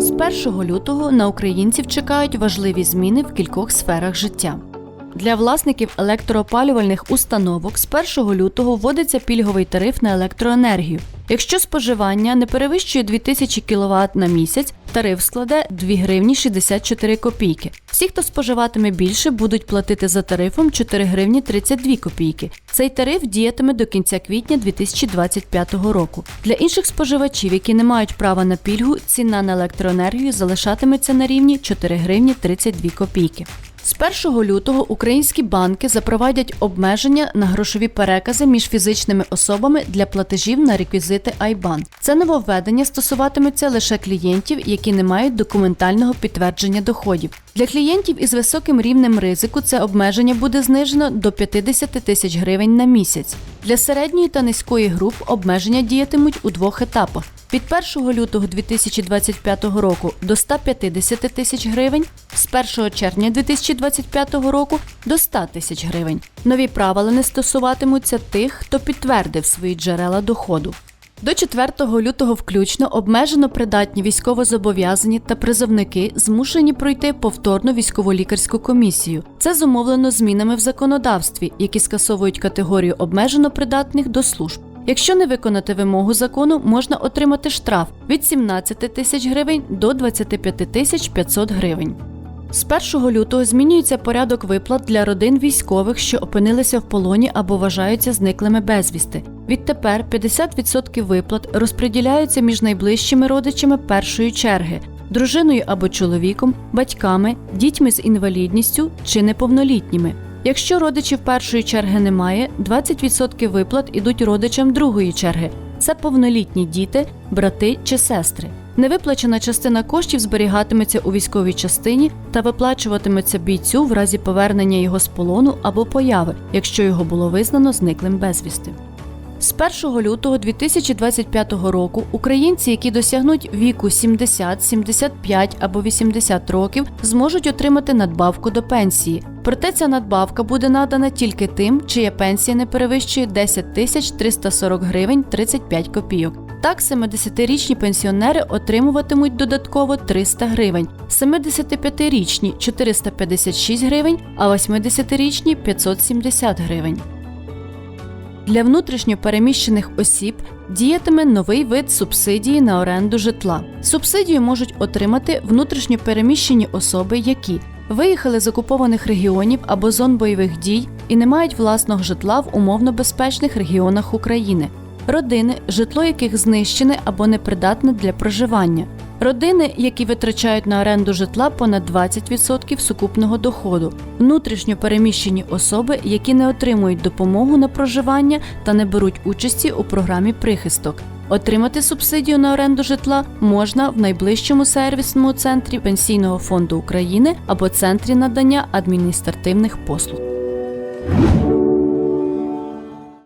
З 1 лютого на українців чекають важливі зміни в кількох сферах життя. Для власників електроопалювальних установок з 1 лютого вводиться пільговий тариф на електроенергію. Якщо споживання не перевищує 2000 кВт на місяць, тариф складе 2 гривні 64 копійки. Всі, хто споживатиме більше, будуть платити за тарифом 4 гривні 32 копійки. Цей тариф діятиме до кінця квітня 2025 року. Для інших споживачів, які не мають права на пільгу, ціна на електроенергію залишатиметься на рівні 4 гривні 32 копійки. З 1 лютого українські банки запровадять обмеження на грошові перекази між фізичними особами для платежів на реквізити IBAN. Це нововведення стосуватиметься лише клієнтів, які не мають документального підтвердження доходів. Для клієнтів із високим рівнем ризику це обмеження буде знижено до 50 тисяч гривень на місяць. Для середньої та низької груп обмеження діятимуть у двох етапах. Від 1 лютого 2025 року до 150 тисяч гривень, з 1 червня 2025 року до 100 тисяч гривень. Нові правила не стосуватимуться тих, хто підтвердив свої джерела доходу. До 4 лютого включно обмежено придатні військовозобов'язані та призовники змушені пройти повторну військово-лікарську комісію. Це зумовлено змінами в законодавстві, які скасовують категорію обмежено придатних до служб. Якщо не виконати вимогу закону, можна отримати штраф від 17 тисяч гривень до 25 тисяч 500 гривень. З 1 лютого змінюється порядок виплат для родин військових, що опинилися в полоні або вважаються зниклими безвісти. Відтепер 50% виплат розподіляються між найближчими родичами першої черги дружиною або чоловіком, батьками, дітьми з інвалідністю чи неповнолітніми. Якщо родичів першої черги немає, 20% виплат ідуть родичам другої черги. Це повнолітні діти, брати чи сестри. Невиплачена частина коштів зберігатиметься у військовій частині та виплачуватиметься бійцю в разі повернення його з полону або появи, якщо його було визнано зниклим безвісти. З 1 лютого 2025 року українці, які досягнуть віку 70, 75 або 80 років, зможуть отримати надбавку до пенсії. Проте ця надбавка буде надана тільки тим, чия пенсія не перевищує 10 тисяч 340 гривень 35 копійок. Так, 70-річні пенсіонери отримуватимуть додатково 300 гривень, 75-річні 456 гривень, а 80-річні 570 гривень. Для внутрішньо переміщених осіб діятиме новий вид субсидії на оренду житла. Субсидію можуть отримати внутрішньо переміщені особи, які виїхали з окупованих регіонів або зон бойових дій і не мають власного житла в умовно безпечних регіонах України, родини, житло яких знищене або непридатне для проживання. Родини, які витрачають на оренду житла понад 20% сукупного доходу, внутрішньо переміщені особи, які не отримують допомогу на проживання та не беруть участі у програмі прихисток. Отримати субсидію на оренду житла можна в найближчому сервісному центрі Пенсійного фонду України або центрі надання адміністративних послуг.